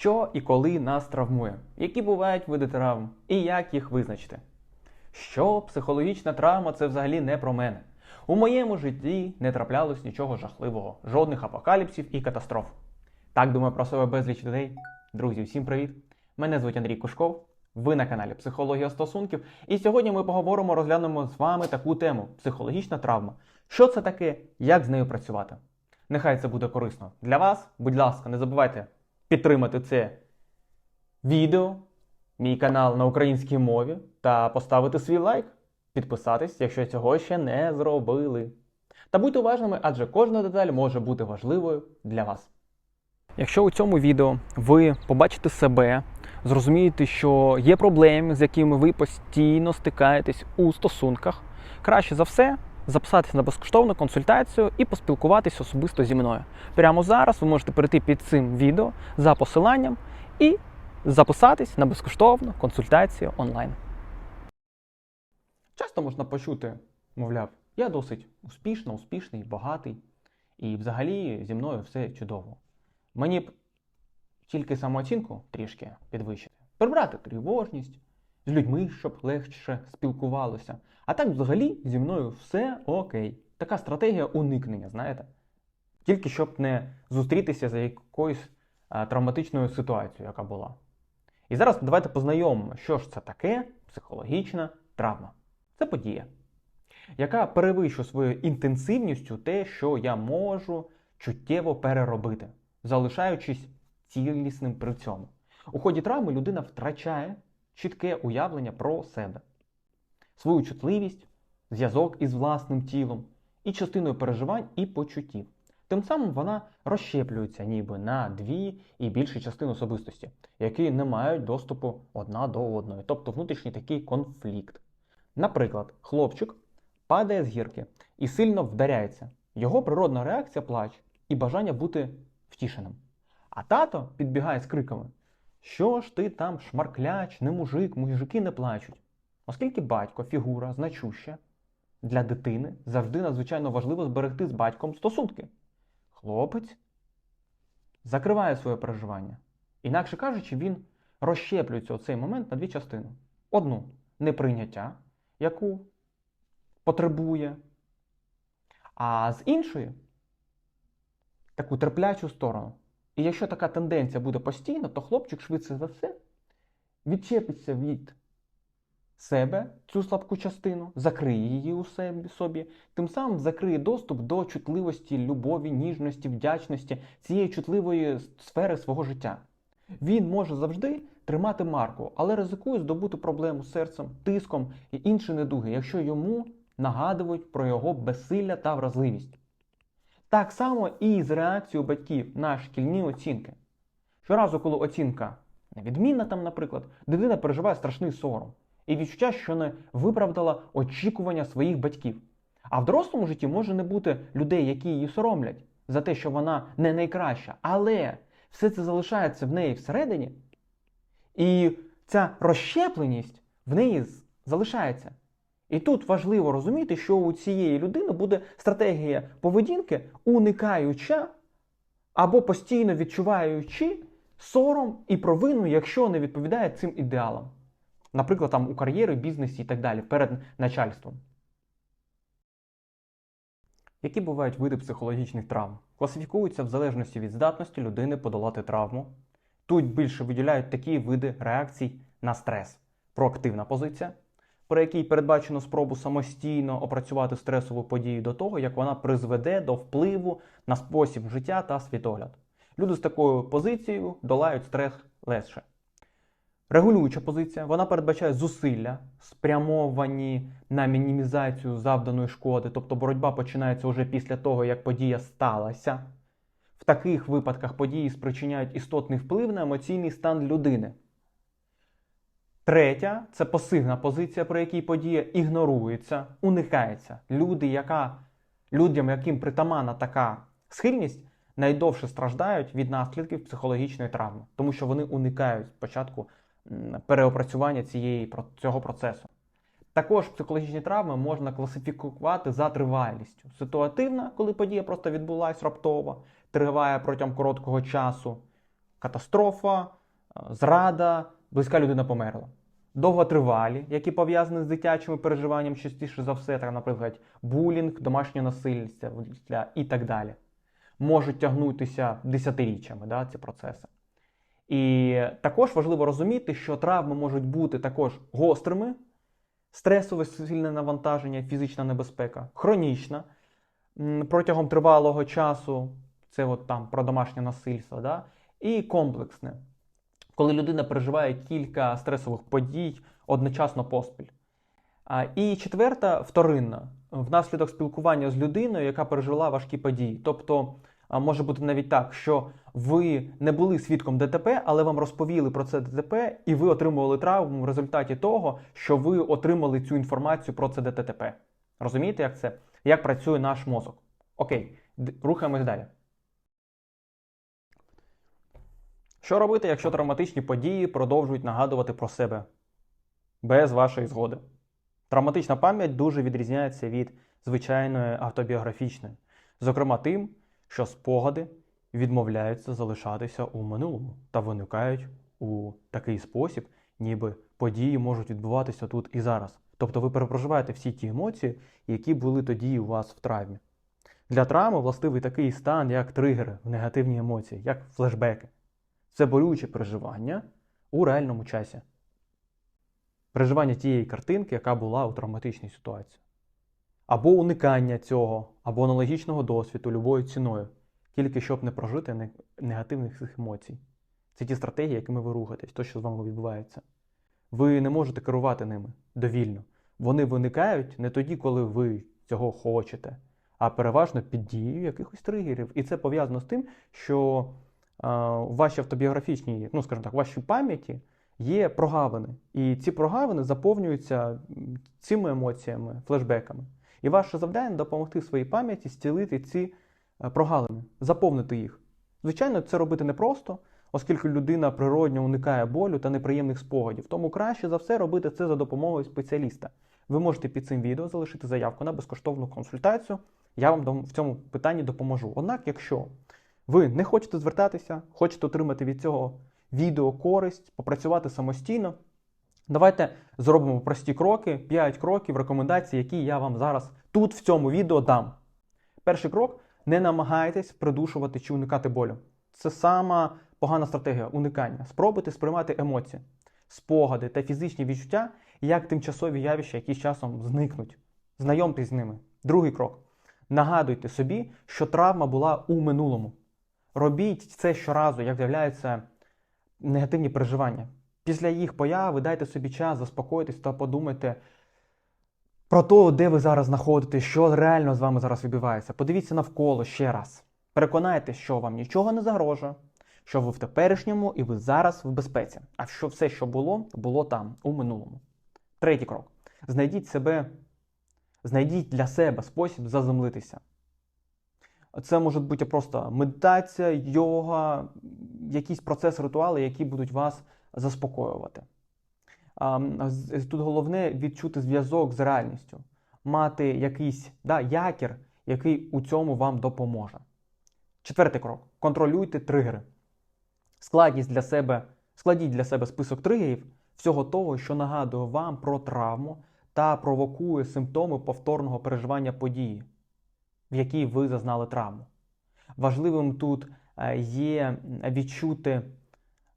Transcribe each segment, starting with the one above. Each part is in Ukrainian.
Що і коли нас травмує? Які бувають види травм і як їх визначити? Що психологічна травма це взагалі не про мене. У моєму житті не траплялось нічого жахливого, жодних апокаліпсів і катастроф. Так думаю про себе безліч людей. Друзі, всім привіт! Мене звуть Андрій Кушков. Ви на каналі Психологія стосунків. І сьогодні ми поговоримо, розглянемо з вами таку тему психологічна травма. Що це таке, як з нею працювати? Нехай це буде корисно для вас. Будь ласка, не забувайте підтримати це відео, мій канал на українській мові та поставити свій лайк, підписатись, якщо цього ще не зробили. Та будьте уважними, адже кожна деталь може бути важливою для вас. Якщо у цьому відео ви побачите себе, зрозумієте, що є проблеми, з якими ви постійно стикаєтесь у стосунках, краще за все записатися на безкоштовну консультацію і поспілкуватись особисто зі мною. Прямо зараз ви можете перейти під цим відео за посиланням і записатись на безкоштовну консультацію онлайн. Часто можна почути, мовляв, я досить успішна, успішний, багатий, і взагалі зі мною все чудово. Мені б тільки самооцінку трішки підвищити, прибрати тривожність, з людьми, щоб легше спілкувалося. А так взагалі зі мною все окей. Така стратегія уникнення, знаєте? Тільки щоб не зустрітися за якоюсь а, травматичною ситуацією, яка була. І зараз давайте познайомимо, що ж це таке психологічна травма. Це подія, яка перевищує своєю інтенсивністю те, що я можу чуттєво переробити, залишаючись цілісним при цьому. У ході травми людина втрачає чітке уявлення про себе, свою чутливість, зв'язок із власним тілом і частиною переживань і почуттів. Тим самим вона розщеплюється ніби на дві і більше частин особистості, які не мають доступу одна до одної, тобто внутрішній такий конфлікт. Наприклад, хлопчик падає з гірки і сильно вдаряється. Його природна реакція плач і бажання бути втішеним. А тато підбігає з криками: Що ж ти там, шмаркляч, не мужик, мужики не плачуть. Оскільки батько фігура значуща для дитини, завжди надзвичайно важливо зберегти з батьком стосунки. Хлопець закриває своє переживання. Інакше кажучи, він розщеплюється у цей момент на дві частини: одну неприйняття, яку потребує, а з іншої таку терплячу сторону. І якщо така тенденція буде постійно, то хлопчик швидше за все відчепиться від себе цю слабку частину, закриє її у собі, тим самим закриє доступ до чутливості, любові, ніжності, вдячності цієї чутливої сфери свого життя. Він може завжди тримати марку, але ризикує здобути проблему з серцем, тиском і інші недуги, якщо йому нагадують про його безсилля та вразливість. Так само і з реакцією батьків на шкільні оцінки. Щоразу, коли оцінка невідмінна, там, наприклад, дитина переживає страшний сором і відчуття, що не виправдала очікування своїх батьків. А в дорослому житті може не бути людей, які її соромлять за те, що вона не найкраща, але все це залишається в неї всередині, і ця розщепленість в неї залишається. І тут важливо розуміти, що у цієї людини буде стратегія поведінки, уникаюча або постійно відчуваючи сором і провину, якщо не відповідає цим ідеалам. Наприклад, там у кар'єрі, бізнесі і так далі, перед начальством. Які бувають види психологічних травм? Класифікуються в залежності від здатності людини подолати травму. Тут більше виділяють такі види реакцій на стрес: проактивна позиція, при якій передбачено спробу самостійно опрацювати стресову подію до того, як вона призведе до впливу на спосіб життя та світогляд. Люди з такою позицією долають стрес легше. Регулююча позиція, вона передбачає зусилля, спрямовані на мінімізацію завданої шкоди, тобто боротьба починається вже після того, як подія сталася. В таких випадках події спричиняють істотний вплив на емоційний стан людини. Третя це пасивна позиція, при якій подія ігнорується, уникається. Люди, яка, Людям, яким притаманна така схильність, найдовше страждають від наслідків психологічної травми, тому що вони уникають спочатку переопрацювання цієї, цього процесу. Також психологічні травми можна класифікувати за тривалістю. Ситуативна, коли подія просто відбулася раптово, триває протягом короткого часу. катастрофа, е, зрада, близька людина померла. Довготривалі, які пов'язані з дитячими переживаннями, частіше за все, так, наприклад, булінг, домашнє насильство і так далі. Можуть тягнутися десятиріччями да, ці процеси. І також важливо розуміти, що травми можуть бути також гострими, стресове сильне навантаження, фізична небезпека, хронічна протягом тривалого часу, це от там про домашнє насильство, да? і комплексне, коли людина переживає кілька стресових подій одночасно поспіль. І четверта вторинна, внаслідок спілкування з людиною, яка пережила важкі події. Тобто може бути навіть так, що ви не були свідком ДТП, але вам розповіли про це ДТП, і ви отримували травму в результаті того, що ви отримали цю інформацію про це ДТП. Розумієте, як це? Як працює наш мозок? Окей, рухаємось далі. Що робити, якщо травматичні події продовжують нагадувати про себе без вашої згоди? Травматична пам'ять дуже відрізняється від звичайної автобіографічної, зокрема тим, що спогади відмовляються залишатися у минулому та виникають у такий спосіб, ніби події можуть відбуватися тут і зараз. Тобто ви перепроживаєте всі ті емоції, які були тоді у вас в травмі. Для травми властивий такий стан, як тригери в негативні емоції, як флешбеки. Це болюче переживання у реальному часі. Переживання тієї картинки, яка була у травматичній ситуації. Або уникання цього, або аналогічного досвіду любою ціною, тільки щоб не прожити негативних цих емоцій. Це ті стратегії, якими ви рухаєтесь, то, що з вами відбувається. Ви не можете керувати ними довільно. Вони виникають не тоді, коли ви цього хочете, а переважно під дією якихось тригерів. І це пов'язано з тим, що у вашій автобіографічній, ну скажімо так, в вашій пам'яті є прогавини. І ці прогавини заповнюються цими емоціями, флешбеками. І ваше завдання допомогти своїй пам'яті зцілити ці е, прогалини, заповнити їх. Звичайно, це робити непросто, оскільки людина природньо уникає болю та неприємних спогадів. Тому краще за все робити це за допомогою спеціаліста. Ви можете під цим відео залишити заявку на безкоштовну консультацію. Я вам в цьому питанні допоможу. Однак, якщо ви не хочете звертатися, хочете отримати від цього відео користь, попрацювати самостійно, давайте зробимо прості кроки, 5 кроків, рекомендацій, які я вам зараз тут в цьому відео дам. Перший крок не намагайтесь придушувати чи уникати болю. Це сама погана стратегія уникання. Спробуйте сприймати емоції, спогади та фізичні відчуття як тимчасові явища, які з часом зникнуть. Знайомтесь з ними. Другий крок. Нагадуйте собі, що травма була у минулому. Робіть це щоразу, як з'являються негативні переживання. Після їх появи дайте собі час, заспокойтесь та подумайте про те, де ви зараз знаходитесь, що реально з вами зараз відбувається. Подивіться навколо ще раз. Переконайтесь, що вам нічого не загрожує, що ви в теперішньому і ви зараз в безпеці. А що все, що було, було там, у минулому. Третій крок. Знайдіть себе, знайдіть для себе спосіб заземлитися. Це може бути просто медитація, йога, якісь процеси, ритуали, які будуть вас заспокоювати. Тут головне відчути зв'язок з реальністю, мати якийсь да, якір, який у цьому вам допоможе. Четвертий крок. Контролюйте тригери. Складіть для себе, складіть для себе список тригерів всього того, що нагадує вам про травму та провокує симптоми повторного переживання події, в якій ви зазнали травму. Важливим тут е, є відчути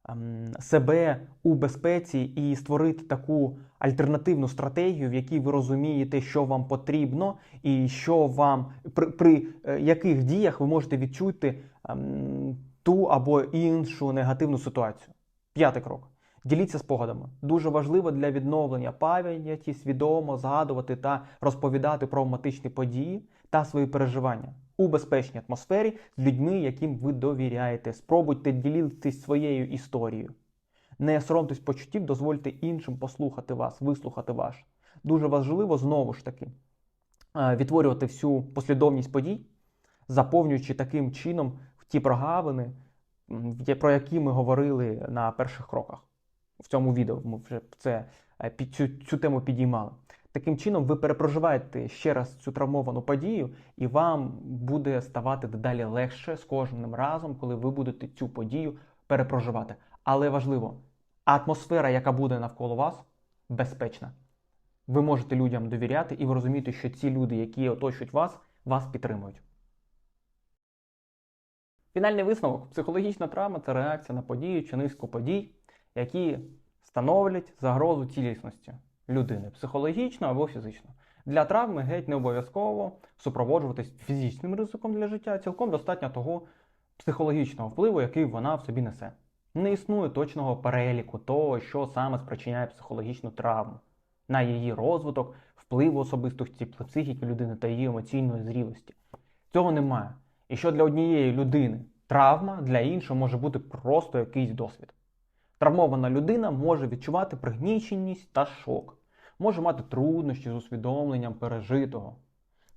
ем, себе у безпеці і створити таку альтернативну стратегію, в якій ви розумієте, що вам потрібно, і що вам при, при е, яких діях ви можете відчути ем, ту або іншу негативну ситуацію. П'ятий крок. Діліться спогадами. Дуже важливо для відновлення пам'яті свідомо згадувати та розповідати про травматичні події та свої переживання у безпечній атмосфері з людьми, яким ви довіряєте. Спробуйте ділитись своєю історією. Не соромтесь почуттів, дозвольте іншим послухати вас, вислухати вас. Дуже важливо знову ж таки е, відтворювати всю послідовність подій, заповнюючи таким чином ті прогавини, про які ми говорили на перших кроках. В цьому відео ми вже це е, під цю, цю тему підіймали. Таким чином, ви перепроживаєте ще раз цю травмовану подію, і вам буде ставати дедалі легше з кожним разом, коли ви будете цю подію перепроживати. Але важливо, атмосфера, яка буде навколо вас, безпечна. Ви можете людям довіряти, і ви розумієте, що ці люди, які оточують вас, вас підтримують. Фінальний висновок: психологічна травма це реакція на події чи низку подій, які становлять загрозу цілісності людини психологічно або фізично. Для травми геть не обов'язково супроводжуватись фізичним ризиком для життя, цілком достатньо того психологічного впливу, який вона в собі несе. Не існує точного переліку того, що саме спричиняє психологічну травму, на її розвиток, впливу особистості психіки людини та її емоційної зрілості. Цього немає. І що для однієї людини травма, для іншої може бути просто якийсь досвід. Травмована людина може відчувати пригніченість та шок, може мати труднощі з усвідомленням пережитого.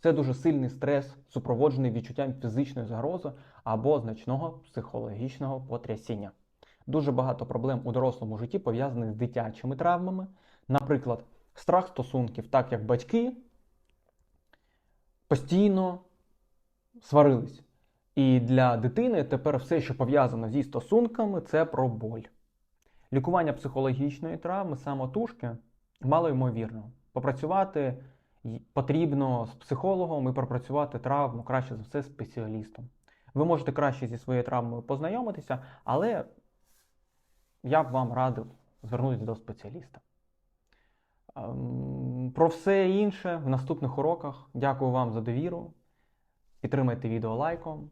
Це дуже сильний стрес, супроводжений відчуттям фізичної загрози або значного психологічного потрясіння. Дуже багато проблем у дорослому житті пов'язаних з дитячими травмами, наприклад, страх стосунків, так як батьки постійно сварились. І для дитини тепер все, що пов'язано зі стосунками, це про боль. Лікування психологічної травми самотужки мало ймовірно. Попрацювати потрібно з психологом і пропрацювати травму краще за все спеціалістом. Ви можете краще зі своєю травмою познайомитися, але я б вам радив звернутися до спеціаліста. Ем, Про все інше в наступних уроках. Дякую вам за довіру. Підтримайте відео лайком.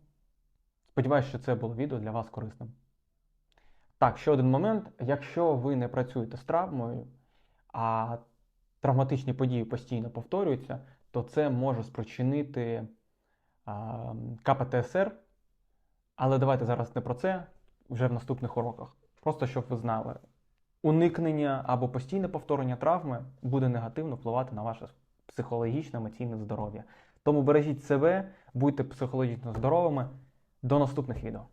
Сподіваюсь, що це було відео для вас корисним. Так, ще один момент. Якщо ви не працюєте з травмою, а травматичні події постійно повторюються, то це може спричинити а, КПТСР. Але давайте зараз не про це вже в наступних уроках. Просто щоб ви знали, уникнення або постійне повторення травми буде негативно впливати на ваше психологічне емоційне здоров'я. Тому бережіть себе, будьте психологічно здоровими. До наступних відео.